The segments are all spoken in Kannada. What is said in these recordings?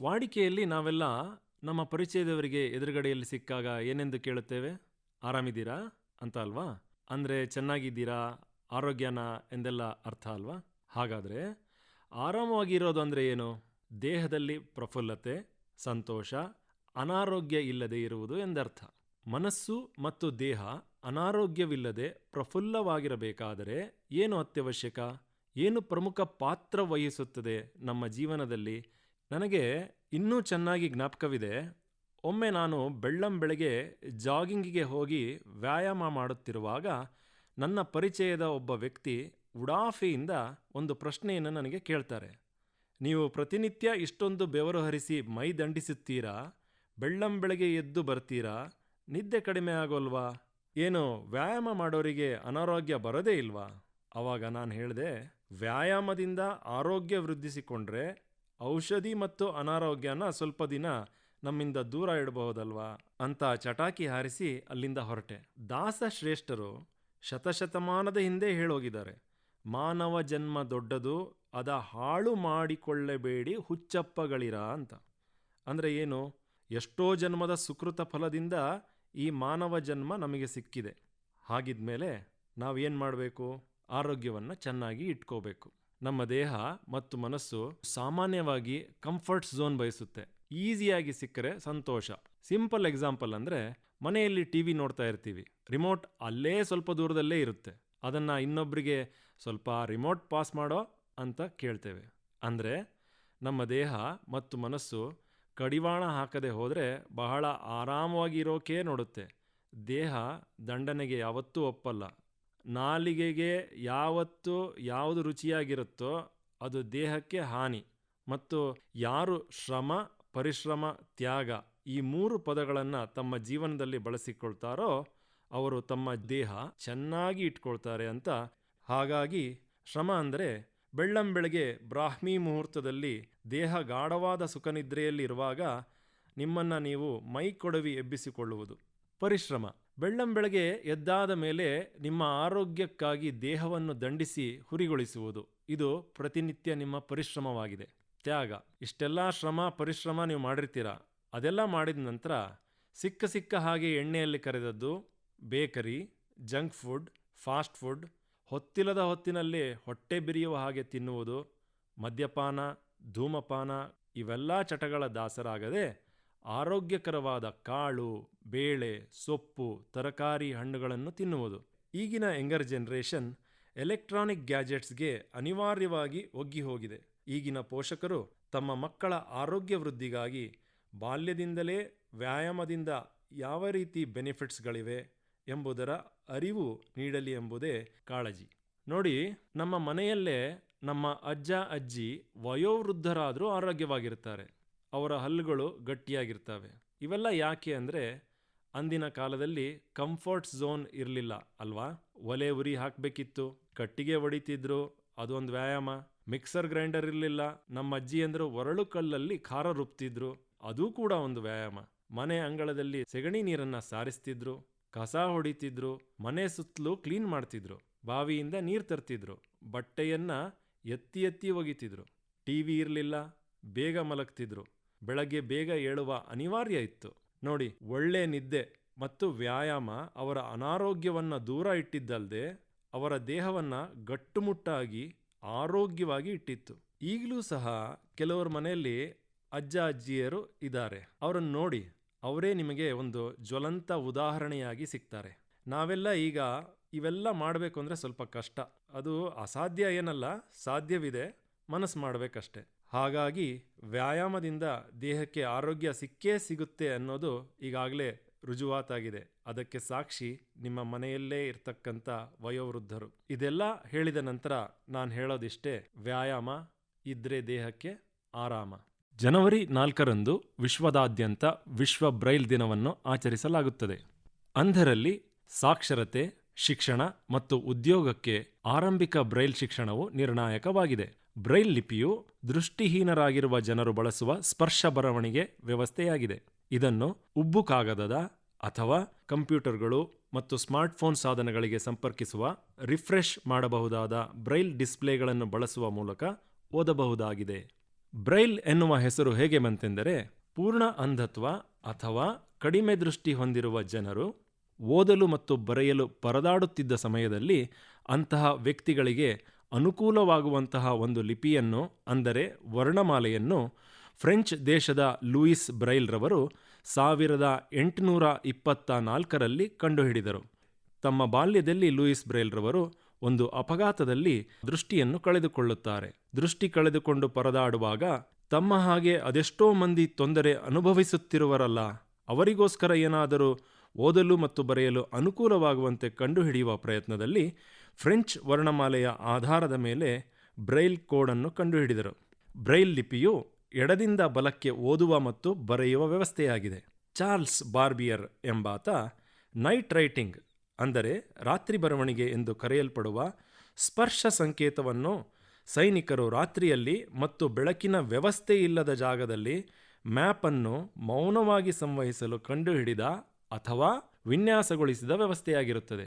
ವಾಡಿಕೆಯಲ್ಲಿ ನಾವೆಲ್ಲ ನಮ್ಮ ಪರಿಚಯದವರಿಗೆ ಎದುರುಗಡೆಯಲ್ಲಿ ಸಿಕ್ಕಾಗ ಏನೆಂದು ಕೇಳುತ್ತೇವೆ? ಆರಾಮಿದ್ದೀರಾ? ಅಂತ ಅಲ್ವಾ? ಅಂದರೆ ಚೆನ್ನಾಗಿದ್ದೀರಾ? ಆರೋಗ್ಯನ ಎಂದೆಲ್ಲ ಅರ್ಥ ಅಲ್ವಾ? ಹಾಗಾದರೆ ಆರಾಮವಾಗಿರೋದು ಅಂದರೆ ಏನು? ದೇಹದಲ್ಲಿ ಪ್ರಫುಲ್ಲತೆ, ಸಂತೋಷ, ಅನಾರೋಗ್ಯ ಇಲ್ಲದೆ ಇರುವುದು ಎಂದರ್ಥ. ಮನಸ್ಸು ಮತ್ತು ದೇಹ ಅನಾರೋಗ್ಯವಿಲ್ಲದೆ ಪ್ರಫುಲ್ಲವಾಗಿರಬೇಕಾದರೆ ಏನು ಅತ್ಯವಶ್ಯಕ? ಏನು ಪ್ರಮುಖ ಪಾತ್ರ ವಹಿಸುತ್ತದೆ ನಮ್ಮ ಜೀವನದಲ್ಲಿ? ನನಗೆ ಇನ್ನೂ ಚೆನ್ನಾಗಿ ಜ್ಞಾಪಕವಿದೆ. ಒಮ್ಮೆ ನಾನು ಬೆಳ್ಳಂ ಬೆಳಗ್ಗೆ ಜಾಗಿಂಗಿಗೆ ಹೋಗಿ ವ್ಯಾಯಾಮ ಮಾಡುತ್ತಿರುವಾಗ ನನ್ನ ಪರಿಚಯದ ಒಬ್ಬ ವ್ಯಕ್ತಿ ಉಡಾಫಿಯಿಂದ ಒಂದು ಪ್ರಶ್ನೆಯನ್ನು ನನಗೆ ಕೇಳ್ತಾರೆ. ನೀವು ಪ್ರತಿನಿತ್ಯ ಇಷ್ಟೊಂದು ಬೆವರು ಹರಿಸಿ ಮೈ ದಂಡಿಸುತ್ತೀರಾ? ಬೆಳ್ಳಂ ಬೆಳಗ್ಗೆ ಎದ್ದು ಬರ್ತೀರಾ? ನಿದ್ದೆ ಕಡಿಮೆ ಆಗೋಲ್ವಾ? ಏನು ವ್ಯಾಯಾಮ ಮಾಡೋರಿಗೆ ಅನಾರೋಗ್ಯ ಬರೋದೇ ಇಲ್ವಾ? ಆವಾಗ ನಾನು ಹೇಳಿದೆ, ವ್ಯಾಯಾಮದಿಂದ ಆರೋಗ್ಯ ವೃದ್ಧಿಸಿಕೊಂಡ್ರೆ ಔಷಧಿ ಮತ್ತು ಅನಾರೋಗ್ಯನ ಸ್ವಲ್ಪ ದಿನ ನಮ್ಮಿಂದ ದೂರ ಇಡಬಹುದಲ್ವಾ? ಅಂತ ಚಟಾಕಿ ಹಾರಿಸಿ ಅಲ್ಲಿಂದ ಹೊರಟೆ. ದಾಸ ಶ್ರೇಷ್ಠರು ಶತಶತಮಾನದ ಹಿಂದೆ ಹೇಳೋಗಿದ್ದಾರೆ. ಮಾನವ ಜನ್ಮ ದೊಡ್ಡದು, ಅದ ಹಾಳು ಮಾಡಿಕೊಳ್ಳಬೇಡಿ ಹುಚ್ಚಪ್ಪಗಳಿರ ಅಂತ. ಅಂದರೆ ಏನು? ಎಷ್ಟೋ ಜನ್ಮದ ಸುಕೃತ ಫಲದಿಂದ ಈ ಮಾನವ ಜನ್ಮ ನಮಗೆ ಸಿಕ್ಕಿದೆ. ಹಾಗಿದ್ಮೇಲೆ ನಾವೇನು ಮಾಡಬೇಕು? ಆರೋಗ್ಯವನ್ನು ಚೆನ್ನಾಗಿ ಇಟ್ಕೋಬೇಕು. ನಮ್ಮ ದೇಹ ಮತ್ತು ಮನಸ್ಸು ಸಾಮಾನ್ಯವಾಗಿ ಕಂಫರ್ಟ್ ಝೋನ್ ಬಯಸುತ್ತೆ. ಈಸಿಯಾಗಿ ಸಿಕ್ಕರೆ ಸಂತೋಷ. ಸಿಂಪಲ್ ಎಕ್ಸಾಂಪಲ್ ಅಂದರೆ ಮನೆಯಲ್ಲಿ ಟಿ ವಿ ನೋಡ್ತಾ ಇರ್ತೀವಿ. ರಿಮೋಟ್ ಅಲ್ಲೇ ಸ್ವಲ್ಪ ದೂರದಲ್ಲೇ ಇರುತ್ತೆ. ಅದನ್ನು ಇನ್ನೊಬ್ಬರಿಗೆ ಸ್ವಲ್ಪ ರಿಮೋಟ್ ಪಾಸ್ ಮಾಡೋ ಅಂತ ಕೇಳ್ತೇವೆ. ಅಂದರೆ ನಮ್ಮ ದೇಹ ಮತ್ತು ಮನಸ್ಸು ಕಡಿವಾಣ ಹಾಕದೆ ಹೋದರೆ ಬಹಳ ಆರಾಮವಾಗಿ ಇರೋಕೆ ನೋಡುತ್ತೆ. ದೇಹ ದಂಡನೆಗೆ ಯಾವತ್ತೂ ಒಪ್ಪಲ್ಲ. ನಾಲಿಗೆಗೆ ಯಾವತ್ತು ಯಾವುದು ರುಚಿಯಾಗಿರುತ್ತೋ ಅದು ದೇಹಕ್ಕೆ ಹಾನಿ. ಮತ್ತು ಯಾರು ಶ್ರಮ, ಪರಿಶ್ರಮ, ತ್ಯಾಗ ಈ ಮೂರು ಪದಗಳನ್ನು ತಮ್ಮ ಜೀವನದಲ್ಲಿ ಬಳಸಿಕೊಳ್ತಾರೋ ಅವರು ತಮ್ಮ ದೇಹ ಚೆನ್ನಾಗಿ ಇಟ್ಕೊಳ್ತಾರೆ ಅಂತ. ಹಾಗಾಗಿ ಶ್ರಮ ಅಂದರೆ ಬೆಳ್ಳಂಬೆಳಗ್ಗೆ ಬ್ರಾಹ್ಮಿ ಮುಹೂರ್ತದಲ್ಲಿ ದೇಹ ಗಾಢವಾದ ಸುಖನಿದ್ರೆಯಲ್ಲಿರುವಾಗ ನಿಮ್ಮನ್ನು ನೀವು ಮೈ ಕೊಡವಿ ಎಬ್ಬಿಸಿಕೊಳ್ಳುವುದು. ಪರಿಶ್ರಮ. ಬೆಳ್ಳಂಬೆಳಗ್ಗೆ ಎದ್ದಾದ ಮೇಲೆ ನಿಮ್ಮ ಆರೋಗ್ಯಕ್ಕಾಗಿ ದೇಹವನ್ನು ದಂಡಿಸಿ ಹುರಿಗೊಳಿಸುವುದು. ಇದು ಪ್ರತಿನಿತ್ಯ ನಿಮ್ಮ ಪರಿಶ್ರಮವಾಗಿದೆ. ತ್ಯಾಗ. ಇಷ್ಟೆಲ್ಲ ಶ್ರಮ, ಪರಿಶ್ರಮ ನೀವು ಮಾಡಿರ್ತೀರ? ಅದೆಲ್ಲ ಮಾಡಿದ ನಂತರ ಸಿಕ್ಕ ಸಿಕ್ಕ ಹಾಗೆ ಎಣ್ಣೆಯಲ್ಲಿ ಕರೆದದ್ದು bakery, junk food, fast food, ಹೊತ್ತಿಲ್ಲದ ಹೊತ್ತಿನಲ್ಲಿ ಹೊಟ್ಟೆ ಬಿರಿಯುವ ಹಾಗೆ ತಿನ್ನುವುದು, ಮದ್ಯಪಾನ, ಧೂಮಪಾನ, ಇವೆಲ್ಲ ಚಟಗಳ ದಾಸರಾಗದೆ ಆರೋಗ್ಯಕರವಾದ ಕಾಳು, ಬೇಳೆ, ಸೊಪ್ಪು, ತರಕಾರಿ ಹಣ್ಣುಗಳನ್ನು ತಿನ್ನುವುದು. ಈಗಿನ ಯಂಗರ್ ಜನ್ರೇಷನ್ ಎಲೆಕ್ಟ್ರಾನಿಕ್ ಗ್ಯಾಜೆಟ್ಸ್ಗೆ ಅನಿವಾರ್ಯವಾಗಿ ಒಗ್ಗಿ ಹೋಗಿದೆ ಈಗಿನ ಪೋಷಕರು ತಮ್ಮ ಮಕ್ಕಳ ಆರೋಗ್ಯ ವೃದ್ಧಿಗಾಗಿ ಬಾಲ್ಯದಿಂದಲೇ ವ್ಯಾಯಾಮದಿಂದ ಯಾವ ರೀತಿ ಬೆನಿಫಿಟ್ಸ್ಗಳಿವೆ ಎಂಬುದರ ಅರಿವು ನೀಡಲಿ ಎಂಬುದೇ ಕಾಳಜಿ. ನೋಡಿ, ನಮ್ಮ ಮನೆಯಲ್ಲೇ ನಮ್ಮ ಅಜ್ಜ, ಅಜ್ಜಿ ವಯೋವೃದ್ಧರಾದರೂ ಆರೋಗ್ಯವಾಗಿರ್ತಾರೆ ಅವರ ಹಲ್ಲುಗಳು ಗಟ್ಟಿಯಾಗಿರ್ತವೆ. ಇವೆಲ್ಲ ಯಾಕೆ ಅಂದರೆ ಅಂದಿನ ಕಾಲದಲ್ಲಿ ಕಂಫರ್ಟ್ ಝೋನ್ ಇರಲಿಲ್ಲ ಅಲ್ವಾ? ಒಲೆ ಉರಿ ಹಾಕಬೇಕಿತ್ತು, ಕಟ್ಟಿಗೆ ಹೊಡಿತಿದ್ರು ಅದೊಂದು ವ್ಯಾಯಾಮ. ಮಿಕ್ಸರ್ ಗ್ರೈಂಡರ್ ಇರಲಿಲ್ಲ, ನಮ್ಮ ಅಜ್ಜಿ ಅಂದರು ಒರಳು ಕಲ್ಲಲ್ಲಿ ಖಾರ ರುಬ್ತಿದ್ರು, ಅದೂ ಕೂಡ ಒಂದು ವ್ಯಾಯಾಮ. ಮನೆ ಅಂಗಳದಲ್ಲಿ ಸೆಗಣಿ ನೀರನ್ನು ಸಾರಿಸ್ತಿದ್ರು, ಕಸ ಹೊಡಿತಿದ್ರು, ಮನೆ ಸುತ್ತಲೂ ಕ್ಲೀನ್ ಮಾಡ್ತಿದ್ರು, ಬಾವಿಯಿಂದ ನೀರು ತರ್ತಿದ್ರು, ಬಟ್ಟೆಯನ್ನ ಎತ್ತಿ ಎತ್ತಿ ಒಗಿತಿದ್ರು. ಟಿವಿ ಇರಲಿಲ್ಲ, ಬೇಗ ಮಲಗ್ತಿದ್ರು. ಬೆಳಗ್ಗೆ ಬೇಗ ಏಳುವ ಅನಿವಾರ್ಯ ಇತ್ತು. ನೋಡಿ, ಒಳ್ಳೆ ನಿದ್ದೆ ಮತ್ತು ವ್ಯಾಯಾಮ ಅವರ ಅನಾರೋಗ್ಯವನ್ನ ದೂರ ಇಟ್ಟಿದ್ದಲ್ಲದೆ ಅವರ ದೇಹವನ್ನ ಗಟ್ಟುಮುಟ್ಟಾಗಿ ಆರೋಗ್ಯವಾಗಿ ಇಟ್ಟಿತ್ತು. ಈಗಲೂ ಸಹ ಕೆಲವರ ಮನೆಯಲ್ಲಿ ಅಜ್ಜ ಅಜ್ಜಿಯರು ಇದ್ದಾರೆ. ಅವರನ್ನು ನೋಡಿ, ಅವರೇ ನಿಮಗೆ ಒಂದು ಜ್ವಲಂತ ಉದಾಹರಣೆಯಾಗಿ ಸಿಗ್ತಾರೆ. ನಾವೆಲ್ಲ ಈಗ ಇವೆಲ್ಲ ಮಾಡಬೇಕು ಅಂದರೆ ಸ್ವಲ್ಪ ಕಷ್ಟ. ಅದು ಅಸಾಧ್ಯ ಏನಲ್ಲ, ಸಾಧ್ಯವಿದೆ, ಮನಸ್ಸು ಮಾಡಬೇಕಷ್ಟೆ. ಹಾಗಾಗಿ ವ್ಯಾಯಾಮದಿಂದ ದೇಹಕ್ಕೆ ಆರೋಗ್ಯ ಸಿಕ್ಕೇ ಸಿಗುತ್ತೆ ಅನ್ನೋದು ಈಗಾಗಲೇ ರುಜುವಾತಾಗಿದೆ. ಅದಕ್ಕೆ ಸಾಕ್ಷಿ ನಿಮ್ಮ ಮನೆಯಲ್ಲೇ ಇರ್ತಕ್ಕಂಥ ವಯೋವೃದ್ಧರು. ಇದೆಲ್ಲ ಹೇಳಿದ ನಂತರ ನಾನು ಹೇಳೋದಿಷ್ಟೇ, ವ್ಯಾಯಾಮ ಇದ್ರೆ ದೇಹಕ್ಕೆ ಆರಾಮ. ಜನವರಿ ನಾಲ್ಕರಂದು ವಿಶ್ವದಾದ್ಯಂತ ವಿಶ್ವ ಬ್ರೈಲ್ ದಿನವನ್ನು ಆಚರಿಸಲಾಗುತ್ತದೆ. ಅಂಧರಲ್ಲಿ ಸಾಕ್ಷರತೆ, ಶಿಕ್ಷಣ ಮತ್ತು ಉದ್ಯೋಗಕ್ಕೆ ಆರಂಭಿಕ ಬ್ರೈಲ್ ಶಿಕ್ಷಣವು ನಿರ್ಣಾಯಕವಾಗಿದೆ. ಬ್ರೈಲ್ ಲಿಪಿಯು ದೃಷ್ಟಿಹೀನರಾಗಿರುವ ಜನರು ಬಳಸುವ ಸ್ಪರ್ಶ ಬರವಣಿಗೆ ವ್ಯವಸ್ಥೆಯಾಗಿದೆ. ಇದನ್ನು ಉಬ್ಬು ಕಾಗದದ ಅಥವಾ ಕಂಪ್ಯೂಟರ್ಗಳು ಮತ್ತು ಸ್ಮಾರ್ಟ್ಫೋನ್ ಸಾಧನಗಳಿಗೆ ಸಂಪರ್ಕಿಸುವ, ರಿಫ್ರೆಶ್ ಮಾಡಬಹುದಾದ ಬ್ರೈಲ್ ಡಿಸ್ಪ್ಲೇಗಳನ್ನು ಬಳಸುವ ಮೂಲಕ ಓದಬಹುದಾಗಿದೆ. ಬ್ರೈಲ್ ಎನ್ನುವ ಹೆಸರು ಹೇಗೆ ಬಂತೆಂದರೆ, ಪೂರ್ಣ ಅಂಧತ್ವ ಅಥವಾ ಕಡಿಮೆ ದೃಷ್ಟಿ ಹೊಂದಿರುವ ಜನರು ಓದಲು ಮತ್ತು ಬರೆಯಲು ಪರದಾಡುತ್ತಿದ್ದ ಸಮಯದಲ್ಲಿ ಅಂತಹ ವ್ಯಕ್ತಿಗಳಿಗೆ ಅನುಕೂಲವಾಗುವಂತಹ ಒಂದು ಲಿಪಿಯನ್ನು, ಅಂದರೆ ವರ್ಣಮಾಲೆಯನ್ನು, ಫ್ರೆಂಚ್ ದೇಶದ ಲೂಯಿಸ್ ಬ್ರೈಲ್ರವರು ಸಾವಿರದ ಎಂಟುನೂರ ಇಪ್ಪತ್ತ ನಾಲ್ಕರಲ್ಲಿ ಕಂಡುಹಿಡಿದರು. ತಮ್ಮ ಬಾಲ್ಯದಲ್ಲಿ ಲೂಯಿಸ್ ಬ್ರೈಲ್ರವರು ಒಂದು ಅಪಘಾತದಲ್ಲಿ ದೃಷ್ಟಿಯನ್ನು ಕಳೆದುಕೊಳ್ಳುತ್ತಾರೆ. ದೃಷ್ಟಿ ಕಳೆದುಕೊಂಡು ಪರದಾಡುವಾಗ, ತಮ್ಮ ಹಾಗೆ ಅದೆಷ್ಟೋ ಮಂದಿ ತೊಂದರೆ ಅನುಭವಿಸುತ್ತಿರುವರಲ್ಲ, ಅವರಿಗೋಸ್ಕರ ಏನಾದರೂ ಓದಲು ಮತ್ತು ಬರೆಯಲು ಅನುಕೂಲವಾಗುವಂತೆ ಕಂಡುಹಿಡಿಯುವ ಪ್ರಯತ್ನದಲ್ಲಿ ಫ್ರೆಂಚ್ ವರ್ಣಮಾಲೆಯ ಆಧಾರದ ಮೇಲೆ ಬ್ರೈಲ್ ಕೋಡನ್ನು ಕಂಡುಹಿಡಿದರು. ಬ್ರೈಲ್ ಲಿಪಿಯು ಎಡದಿಂದ ಬಲಕ್ಕೆ ಓದುವ ಮತ್ತು ಬರೆಯುವ ವ್ಯವಸ್ಥೆಯಾಗಿದೆ. ಚಾರ್ಲ್ಸ್ ಬಾರ್ಬಿಯರ್ ಎಂಬಾತ ನೈಟ್ ರೈಟಿಂಗ್ ಅಂದರೆ ರಾತ್ರಿ ಬರವಣಿಗೆ ಎಂದು ಕರೆಯಲ್ಪಡುವ ಸ್ಪರ್ಶ ಸಂಕೇತವನ್ನು ಸೈನಿಕರು ರಾತ್ರಿಯಲ್ಲಿ ಮತ್ತು ಬೆಳಕಿನ ವ್ಯವಸ್ಥೆ ಇಲ್ಲದ ಜಾಗದಲ್ಲಿ ಮ್ಯಾಪನ್ನು ಮೌನವಾಗಿ ಸಂವಹಿಸಲು ಕಂಡುಹಿಡಿದ ಅಥವಾ ವಿನ್ಯಾಸಗೊಳಿಸಿದ ವ್ಯವಸ್ಥೆಯಾಗಿರುತ್ತದೆ.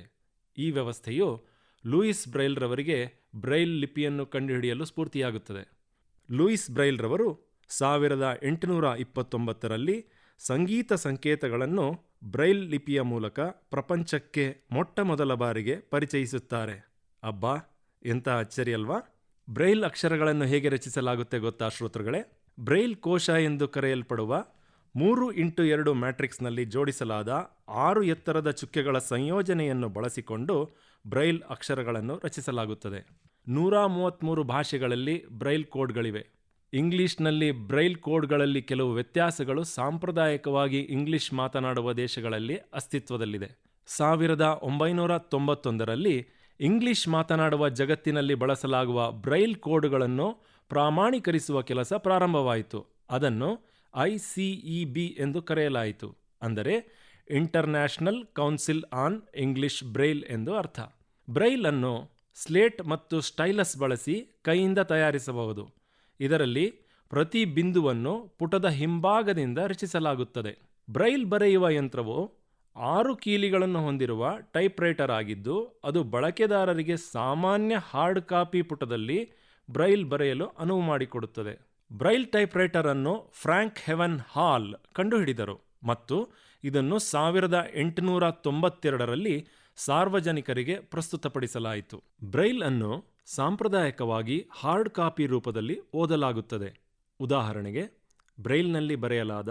ಈ ವ್ಯವಸ್ಥೆಯು ಲೂಯಿಸ್ ಬ್ರೈಲ್ ರವರಿಗೆ ಬ್ರೈಲ್ ಲಿಪಿಯನ್ನು ಕಂಡುಹಿಡಿಯಲು ಸ್ಫೂರ್ತಿಯಾಗುತ್ತದೆ. ಲೂಯಿಸ್ ಬ್ರೈಲ್ರವರು ಸಾವಿರದ ಎಂಟುನೂರ ಇಪ್ಪತ್ತೊಂಬತ್ತರಲ್ಲಿ ಸಂಗೀತ ಸಂಕೇತಗಳನ್ನು ಬ್ರೈಲ್ ಲಿಪಿಯ ಮೂಲಕ ಪ್ರಪಂಚಕ್ಕೆ ಮೊಟ್ಟ ಮೊದಲ ಬಾರಿಗೆ ಪರಿಚಯಿಸುತ್ತಾರೆ. ಅಬ್ಬಾ, ಎಂಥ ಅಚ್ಚರಿಯಲ್ವಾ ಬ್ರೈಲ್ ಅಕ್ಷರಗಳನ್ನು ಹೇಗೆ ರಚಿಸಲಾಗುತ್ತೆ ಗೊತ್ತಾ ಶ್ರೋತೃಗಳೇ? ಬ್ರೈಲ್ ಕೋಶ ಎಂದು ಕರೆಯಲ್ಪಡುವ ಮೂರು ಇಂಟು ಎರಡು ಮ್ಯಾಟ್ರಿಕ್ಸ್ನಲ್ಲಿ ಜೋಡಿಸಲಾದ ಆರು ಎತ್ತರದ ಚುಕ್ಕೆಗಳ ಸಂಯೋಜನೆಯನ್ನು ಬಳಸಿಕೊಂಡು ಬ್ರೈಲ್ ಅಕ್ಷರಗಳನ್ನು ರಚಿಸಲಾಗುತ್ತದೆ. ನೂರ ಮೂವತ್ತ್ಮೂರು ಭಾಷೆಗಳಲ್ಲಿ ಬ್ರೈಲ್ ಕೋಡ್ಗಳಿವೆ. ಇಂಗ್ಲಿಷ್ನಲ್ಲಿ ಬ್ರೈಲ್ ಕೋಡ್ಗಳಲ್ಲಿ ಕೆಲವು ವ್ಯತ್ಯಾಸಗಳು ಸಾಂಪ್ರದಾಯಿಕವಾಗಿ ಇಂಗ್ಲಿಷ್ ಮಾತನಾಡುವ ದೇಶಗಳಲ್ಲಿ ಅಸ್ತಿತ್ವದಲ್ಲಿದೆ. ಸಾವಿರದ ಒಂಬೈನೂರ ತೊಂಬತ್ತೊಂದರಲ್ಲಿ ಇಂಗ್ಲಿಷ್ ಮಾತನಾಡುವ ಜಗತ್ತಿನಲ್ಲಿ ಬಳಸಲಾಗುವ ಬ್ರೈಲ್ ಕೋಡ್ಗಳನ್ನು ಪ್ರಾಮಾಣೀಕರಿಸುವ ಕೆಲಸ ಪ್ರಾರಂಭವಾಯಿತು. ಅದನ್ನು ಐ ಸಿ ಬಿ ಎಂದು ಕರೆಯಲಾಯಿತು. ಅಂದರೆ international council on English Braille ಎಂದು ಅರ್ಥ. ಬ್ರೈಲ್ ಅನ್ನು ಸ್ಲೇಟ್ ಮತ್ತು ಸ್ಟೈಲಸ್ ಬಳಸಿ ಕೈಯಿಂದ ತಯಾರಿಸಬಹುದು. ಇದರಲ್ಲಿ ಪ್ರತಿ ಬಿಂದುವನ್ನು ಪುಟದ ಹಿಂಭಾಗದಿಂದ ರಚಿಸಲಾಗುತ್ತದೆ. ಬ್ರೈಲ್ ಬರೆಯುವ ಯಂತ್ರವು ಆರು ಕೀಲಿಗಳನ್ನು ಹೊಂದಿರುವ ಟೈಪ್ರೈಟರ್ ಆಗಿದ್ದು, ಅದು ಬಳಕೆದಾರರಿಗೆ ಸಾಮಾನ್ಯ ಹಾರ್ಡ್ ಕಾಪಿ ಪುಟದಲ್ಲಿ ಬ್ರೈಲ್ ಬರೆಯಲು ಅನುವು ಮಾಡಿಕೊಡುತ್ತದೆ. ಬ್ರೈಲ್ ಟೈಪ್ರೈಟರ್ ಅನ್ನು ಫ್ರಾಂಕ್ ಹೆವನ್ ಹಾಲ್ ಕಂಡುಹಿಡಿದರು. ಮತ್ತು ಇದನ್ನು ಸಾವಿರದ ಎಂಟುನೂರ ತೊಂಬತ್ತೆರಡರಲ್ಲಿ ಸಾರ್ವಜನಿಕರಿಗೆ ಪ್ರಸ್ತುತಪಡಿಸಲಾಯಿತು. ಬ್ರೈಲ್ ಅನ್ನು ಸಾಂಪ್ರದಾಯಿಕವಾಗಿ ಹಾರ್ಡ್ ಕಾಪಿ ರೂಪದಲ್ಲಿ ಓದಲಾಗುತ್ತದೆ. ಉದಾಹರಣೆಗೆ, ಬ್ರೈಲ್ನಲ್ಲಿ ಬರೆಯಲಾದ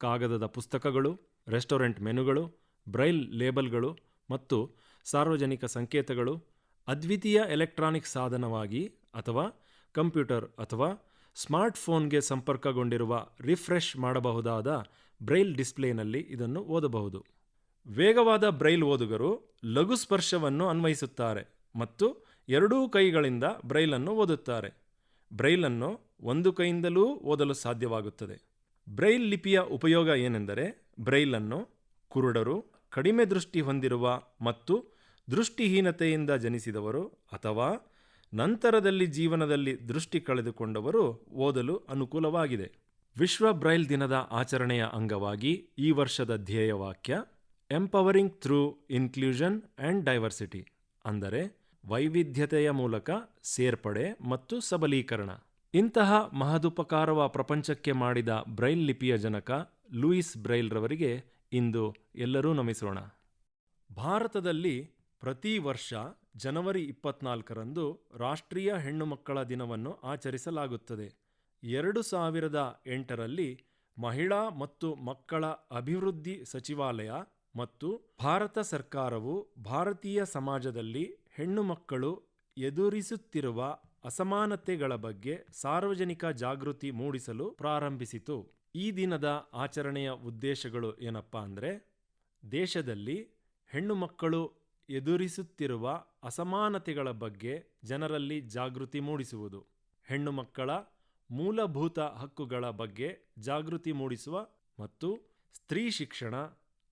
ಕಾಗದದ ಪುಸ್ತಕಗಳು, ರೆಸ್ಟೋರೆಂಟ್ ಮೆನುಗಳು, ಬ್ರೈಲ್ ಲೇಬಲ್ಗಳು ಮತ್ತು ಸಾರ್ವಜನಿಕ ಸಂಕೇತಗಳು ಅದ್ವಿತೀಯ ಎಲೆಕ್ಟ್ರಾನಿಕ್ ಸಾಧನವಾಗಿ ಅಥವಾ ಕಂಪ್ಯೂಟರ್ ಅಥವಾ ಸ್ಮಾರ್ಟ್ಫೋನ್ಗೆ ಸಂಪರ್ಕಗೊಂಡಿರುವ ರಿಫ್ರೆಶ್ ಮಾಡಬಹುದಾದ ಬ್ರೈಲ್ ಡಿಸ್ಪ್ಲೇನಲ್ಲಿ ಇದನ್ನು ಓದಬಹುದು. ವೇಗವಾದ ಬ್ರೈಲ್ ಓದುಗರು ಲಘು ಸ್ಪರ್ಶವನ್ನು ಅನ್ವಯಿಸುತ್ತಾರೆ ಮತ್ತು ಎರಡೂ ಕೈಗಳಿಂದ ಬ್ರೈಲನ್ನು ಓದುತ್ತಾರೆ. ಬ್ರೈಲನ್ನು ಒಂದು ಕೈಯಿಂದಲೂ ಓದಲು ಸಾಧ್ಯವಾಗುತ್ತದೆ. ಬ್ರೈಲ್ ಲಿಪಿಯ ಉಪಯೋಗ ಏನೆಂದರೆ ಬ್ರೈಲನ್ನು ಕುರುಡರು ಕಡಿಮೆ ದೃಷ್ಟಿ ಹೊಂದಿರುವ ಮತ್ತು ದೃಷ್ಟಿಹೀನತೆಯಿಂದ ಜನಿಸಿದವರು ಅಥವಾ ನಂತರದಲ್ಲಿ ಜೀವನದಲ್ಲಿ ದೃಷ್ಟಿ ಕಳೆದುಕೊಂಡವರು ಓದಲು ಅನುಕೂಲವಾಗಿದೆ. ವಿಶ್ವ ಬ್ರೈಲ್ ದಿನದ ಆಚರಣೆಯ ಅಂಗವಾಗಿ ಈ ವರ್ಷದ ಧ್ಯೇಯವಾಕ್ಯ empowering through inclusion and diversity ಅಂದರೆ ವೈವಿಧ್ಯತೆಯ ಮೂಲಕ ಸೇರ್ಪಡೆ ಮತ್ತು ಸಬಲೀಕರಣ. ಇಂತಹ ಮಹದುಪಕಾರವ ಪ್ರಪಂಚಕ್ಕೆ ಮಾಡಿದ ಬ್ರೈಲ್ ಲಿಪಿಯ ಜನಕ ಲೂಯಿಸ್ ಬ್ರೈಲ್ರವರಿಗೆ ಇಂದು ಎಲ್ಲರೂ ನಮಿಸೋಣ. ಭಾರತದಲ್ಲಿ ಪ್ರತಿ ವರ್ಷ ಜನವರಿ ಇಪ್ಪತ್ನಾಲ್ಕರಂದು ರಾಷ್ಟ್ರೀಯ ಹೆಣ್ಣು ಮಕ್ಕಳ ದಿನವನ್ನು ಆಚರಿಸಲಾಗುತ್ತದೆ. ಎರಡು ಸಾವಿರದ ಎಂಟರಲ್ಲಿ ಮಹಿಳಾ ಮತ್ತು ಮಕ್ಕಳ ಅಭಿವೃದ್ಧಿ ಸಚಿವಾಲಯ ಮತ್ತು ಭಾರತ ಸರ್ಕಾರವು ಭಾರತೀಯ ಸಮಾಜದಲ್ಲಿ ಹೆಣ್ಣು ಮಕ್ಕಳು ಎದುರಿಸುತ್ತಿರುವ ಅಸಮಾನತೆಗಳ ಬಗ್ಗೆ ಸಾರ್ವಜನಿಕ ಜಾಗೃತಿ ಮೂಡಿಸಲು ಪ್ರಾರಂಭಿಸಿತು. ಈ ದಿನದ ಆಚರಣೆಯ ಉದ್ದೇಶಗಳು ಏನಪ್ಪಾ ಅಂದರೆ, ದೇಶದಲ್ಲಿ ಹೆಣ್ಣು ಮಕ್ಕಳು ಎದುರಿಸುತ್ತಿರುವ ಅಸಮಾನತೆಗಳ ಬಗ್ಗೆ ಜನರಲ್ಲಿ ಜಾಗೃತಿ ಮೂಡಿಸುವುದು. ಹೆಣ್ಣು ಮಕ್ಕಳ ಮೂಲಭೂತ ಹಕ್ಕುಗಳ ಬಗ್ಗೆ ಜಾಗೃತಿ ಮೂಡಿಸುವ ಮತ್ತು ಸ್ತ್ರೀ ಶಿಕ್ಷಣ,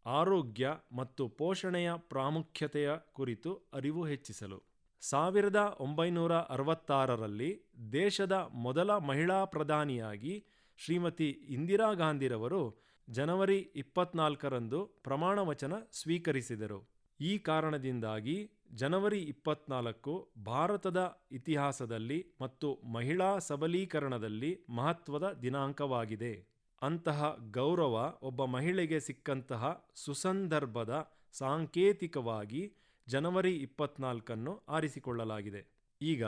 ಆರೋಗ್ಯ ಮತ್ತು ಪೋಷಣೆಯ ಪ್ರಾಮುಖ್ಯತೆಯ ಕುರಿತು ಅರಿವು ಹೆಚ್ಚಿಸಲು. ಸಾವಿರದ ಒಂಬೈನೂರ ಅರವತ್ತಾರರಲ್ಲಿ ದೇಶದ ಮೊದಲ ಮಹಿಳಾ ಪ್ರಧಾನಿಯಾಗಿ ಶ್ರೀಮತಿ ಇಂದಿರಾ ಗಾಂಧಿರವರು ಜನವರಿ ಇಪ್ಪತ್ನಾಲ್ಕರಂದು ಪ್ರಮಾಣವಚನ ಸ್ವೀಕರಿಸಿದರು. ಈ ಕಾರಣದಿಂದಾಗಿ ಜನವರಿ ಇಪ್ಪತ್ನಾಲ್ಕು ಭಾರತದ ಇತಿಹಾಸದಲ್ಲಿ ಮತ್ತು ಮಹಿಳಾ ಸಬಲೀಕರಣದಲ್ಲಿ ಮಹತ್ವದ ದಿನಾಂಕವಾಗಿದೆ. ಅಂತಹ ಗೌರವ ಒಬ್ಬ ಮಹಿಳೆಗೆ ಸಿಕ್ಕಂತಹ ಸುಸಂದರ್ಭದ ಸಾಂಕೇತಿಕವಾಗಿ ಜನವರಿ ಇಪ್ಪತ್ನಾಲ್ಕನ್ನು ಆರಿಸಿಕೊಳ್ಳಲಾಗಿದೆ. ಈಗ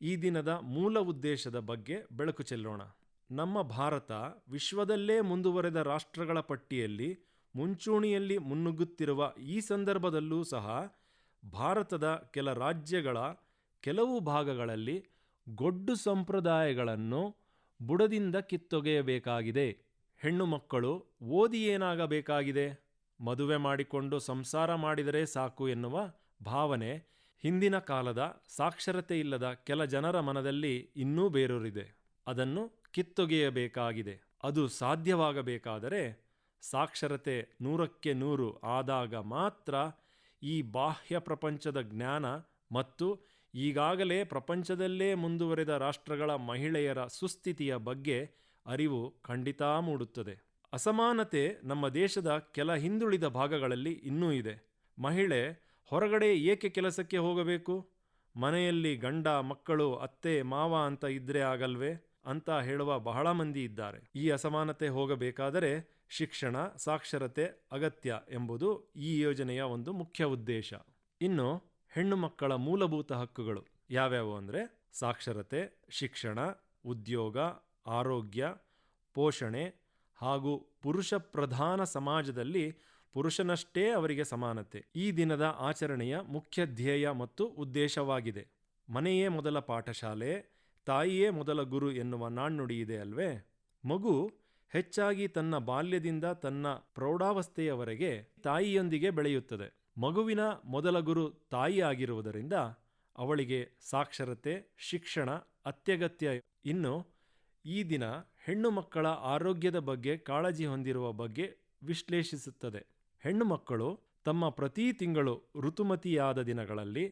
ಈ ದಿನದ ಮೂಲ ಉದ್ದೇಶದ ಬಗ್ಗೆ ಬೆಳಕು ಚೆಲ್ಲೋಣ. ನಮ್ಮ ಭಾರತ ವಿಶ್ವದಲ್ಲೇ ಮುಂದುವರೆದ ರಾಷ್ಟ್ರಗಳ ಪಟ್ಟಿಯಲ್ಲಿ ಮುಂಚೂಣಿಯಲ್ಲಿ ಮುನ್ನುಗ್ಗುತ್ತಿರುವ ಈ ಸಂದರ್ಭದಲ್ಲೂ ಸಹ ಭಾರತದ ಕೆಲ ರಾಜ್ಯಗಳ ಕೆಲವು ಭಾಗಗಳಲ್ಲಿ ಗೊಡ್ಡು ಸಂಪ್ರದಾಯಗಳನ್ನು ಬುಡದಿಂದ ಕಿತ್ತೊಗೆಯಬೇಕಾಗಿದೆ. ಹೆಣ್ಣು ಮಕ್ಕಳು ಓದಿ ಏನಾಗಬೇಕಾಗಿದೆ? ಮದುವೆ ಮಾಡಿಕೊಂಡು ಸಂಸಾರ ಮಾಡಿದರೆ ಸಾಕು ಎನ್ನುವ ಭಾವನೆ ಹಿಂದಿನ ಕಾಲದ ಸಾಕ್ಷರತೆ ಇಲ್ಲದ ಕೆಲ ಜನರ ಮನದಲ್ಲಿ ಇನ್ನೂ ಬೇರೂರಿದೆ. ಅದನ್ನು ಕಿತ್ತೊಗೆಯಬೇಕಾಗಿದೆ. ಅದು ಸಾಧ್ಯವಾಗಬೇಕಾದರೆ ಸಾಕ್ಷರತೆ ನೂರಕ್ಕೆ ನೂರು ಆದಾಗ ಮಾತ್ರ ಈ ಬಾಹ್ಯ ಪ್ರಪಂಚದ ಜ್ಞಾನ ಮತ್ತು ಈಗಾಗಲೇ ಪ್ರಪಂಚದಲ್ಲೇ ಮುಂದುವರೆದ ರಾಷ್ಟ್ರಗಳ ಮಹಿಳೆಯರ ಸುಸ್ಥಿತಿಯ ಬಗ್ಗೆ ಅರಿವು ಖಂಡಿತ ಮೂಡುತ್ತದೆ. ಅಸಮಾನತೆ ನಮ್ಮ ದೇಶದ ಕೆಲ ಹಿಂದುಳಿದ ಭಾಗಗಳಲ್ಲಿ ಇನ್ನೂ ಇದೆ. ಮಹಿಳೆ ಹೊರಗಡೆ ಏಕೆ ಕೆಲಸಕ್ಕೆ ಹೋಗಬೇಕು? ಮನೆಯಲ್ಲಿ ಗಂಡ, ಮಕ್ಕಳು, ಅತ್ತೆ, ಮಾವ ಅಂತ ಇದ್ರೆ ಆಗಲ್ವೇ? ಅಂತ ಹೇಳುವ ಬಹಳ ಮಂದಿ ಇದ್ದಾರೆ. ಈ ಅಸಮಾನತೆ ಹೋಗಬೇಕಾದರೆ ಶಿಕ್ಷಣ, ಸಾಕ್ಷರತೆ ಅಗತ್ಯ ಎಂಬುದು ಈ ಯೋಜನೆಯ ಒಂದು ಮುಖ್ಯ ಉದ್ದೇಶ. ಇನ್ನು ಹೆಣ್ಣು ಮಕ್ಕಳ ಮೂಲಭೂತ ಹಕ್ಕುಗಳು ಯಾವ್ಯಾವು ಅಂದರೆ ಸಾಕ್ಷರತೆ, ಶಿಕ್ಷಣ, ಉದ್ಯೋಗ, ಆರೋಗ್ಯ, ಪೋಷಣೆ ಹಾಗೂ ಪುರುಷ ಪ್ರಧಾನ ಸಮಾಜದಲ್ಲಿ ಪುರುಷನಷ್ಟೇ ಅವರಿಗೆ ಸಮಾನತೆ. ಈ ದಿನದ ಆಚರಣೆಯ ಮುಖ್ಯ ಧ್ಯೇಯ ಮತ್ತು ಉದ್ದೇಶವಾಗಿದೆ. ಮನೆಯೇ ಮೊದಲ ಪಾಠಶಾಲೆ, ತಾಯಿಯೇ ಮೊದಲ ಗುರು ಎನ್ನುವ ನಾಣ್ಣುಡಿಯಿದೆ ಅಲ್ವೇ? ಮಗು ಹೆಚ್ಚಾಗಿ ತನ್ನ ಬಾಲ್ಯದಿಂದ ತನ್ನ ಪ್ರೌಢಾವಸ್ಥೆಯವರೆಗೆ ತಾಯಿಯೊಂದಿಗೆ ಬೆಳೆಯುತ್ತದೆ. ಮಗುವಿನ ಮೊದಲ ಗುರು ತಾಯಿ ಆಗಿರುವುದರಿಂದ ಅವಳಿಗೆ ಸಾಕ್ಷರತೆ, ಶಿಕ್ಷಣ ಅತ್ಯಗತ್ಯ. ಇನ್ನು ಈ ದಿನ ಹೆಣ್ಣು ಮಕ್ಕಳ ಆರೋಗ್ಯದ ಬಗ್ಗೆ ಕಾಳಜಿ ಹೊಂದಿರುವ ಬಗ್ಗೆ ವಿಶ್ಲೇಷಿಸುತ್ತದೆ. ಹೆಣ್ಣು ಮಕ್ಕಳು ತಮ್ಮ ಪ್ರತಿ ತಿಂಗಳು ಋತುಮತಿಯಾದ ದಿನಗಳಲ್ಲಿ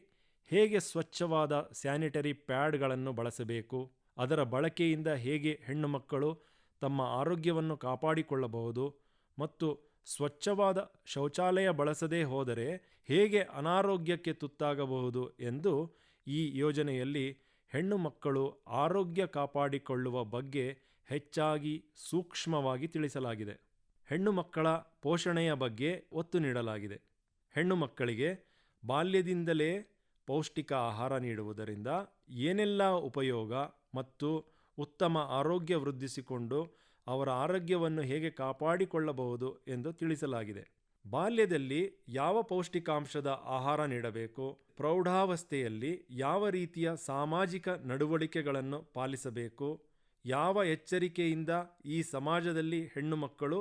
ಹೇಗೆ ಸ್ವಚ್ಛವಾದ ಸ್ಯಾನಿಟರಿ ಪ್ಯಾಡ್ಗಳನ್ನು ಬಳಸಬೇಕು, ಅದರ ಬಳಕೆಯಿಂದ ಹೇಗೆ ಹೆಣ್ಣು ಮಕ್ಕಳು ತಮ್ಮ ಆರೋಗ್ಯವನ್ನು ಕಾಪಾಡಿಕೊಳ್ಳಬಹುದು ಮತ್ತು ಸ್ವಚ್ಛವಾದ ಶೌಚಾಲಯ ಬಳಸದೇ ಹೋದರೆ ಹೇಗೆ ಅನಾರೋಗ್ಯಕ್ಕೆ ತುತ್ತಾಗಬಹುದು ಎಂದು ಈ ಯೋಜನೆಯಲ್ಲಿ ಹೆಣ್ಣು ಮಕ್ಕಳು ಆರೋಗ್ಯ ಕಾಪಾಡಿಕೊಳ್ಳುವ ಬಗ್ಗೆ ಹೆಚ್ಚಾಗಿ ಸೂಕ್ಷ್ಮವಾಗಿ ತಿಳಿಸಲಾಗಿದೆ. ಹೆಣ್ಣು ಮಕ್ಕಳ ಪೋಷಣೆಯ ಬಗ್ಗೆ ಒತ್ತು ನೀಡಲಾಗಿದೆ. ಹೆಣ್ಣು ಮಕ್ಕಳಿಗೆ ಬಾಲ್ಯದಿಂದಲೇ ಪೌಷ್ಟಿಕ ಆಹಾರ ನೀಡುವುದರಿಂದ ಏನೆಲ್ಲ ಉಪಯೋಗ ಮತ್ತು ಉತ್ತಮ ಆರೋಗ್ಯ ವೃದ್ಧಿಸಿಕೊಂಡು ಅವರ ಆರೋಗ್ಯವನ್ನು ಹೇಗೆ ಕಾಪಾಡಿಕೊಳ್ಳಬಹುದು ಎಂದು ತಿಳಿಸಲಾಗಿದೆ. ಬಾಲ್ಯದಲ್ಲಿ ಯಾವ ಪೌಷ್ಟಿಕಾಂಶದ ಆಹಾರ ನೀಡಬೇಕು, ಪ್ರೌಢಾವಸ್ಥೆಯಲ್ಲಿ ಯಾವ ರೀತಿಯ ಸಾಮಾಜಿಕ ನಡವಳಿಕೆಗಳನ್ನು ಪಾಲಿಸಬೇಕು, ಯಾವ ಎಚ್ಚರಿಕೆಯಿಂದ ಈ ಸಮಾಜದಲ್ಲಿ ಹೆಣ್ಣು ಮಕ್ಕಳು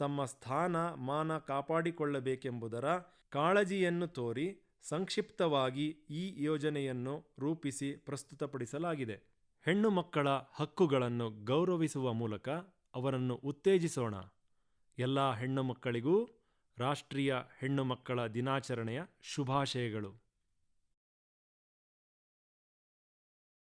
ತಮ್ಮ ಸ್ಥಾನ, ಮಾನ ಕಾಪಾಡಿಕೊಳ್ಳಬೇಕೆಂಬುದರ ಕಾಳಜಿಯನ್ನು ತೋರಿ ಸಂಕ್ಷಿಪ್ತವಾಗಿ ಈ ಯೋಜನೆಯನ್ನು ರೂಪಿಸಿ ಪ್ರಸ್ತುತಪಡಿಸಲಾಗಿದೆ. ಹೆಣ್ಣು ಮಕ್ಕಳ ಹಕ್ಕುಗಳನ್ನು ಗೌರವಿಸುವ ಮೂಲಕ ಅವರನ್ನು ಉತ್ತೇಜಿಸೋಣ. ಎಲ್ಲ ಹೆಣ್ಣು ಮಕ್ಕಳಿಗೂ ರಾಷ್ಟ್ರೀಯ ಹೆಣ್ಣು ಮಕ್ಕಳ ದಿನಾಚರಣೆಯ ಶುಭಾಶಯಗಳು.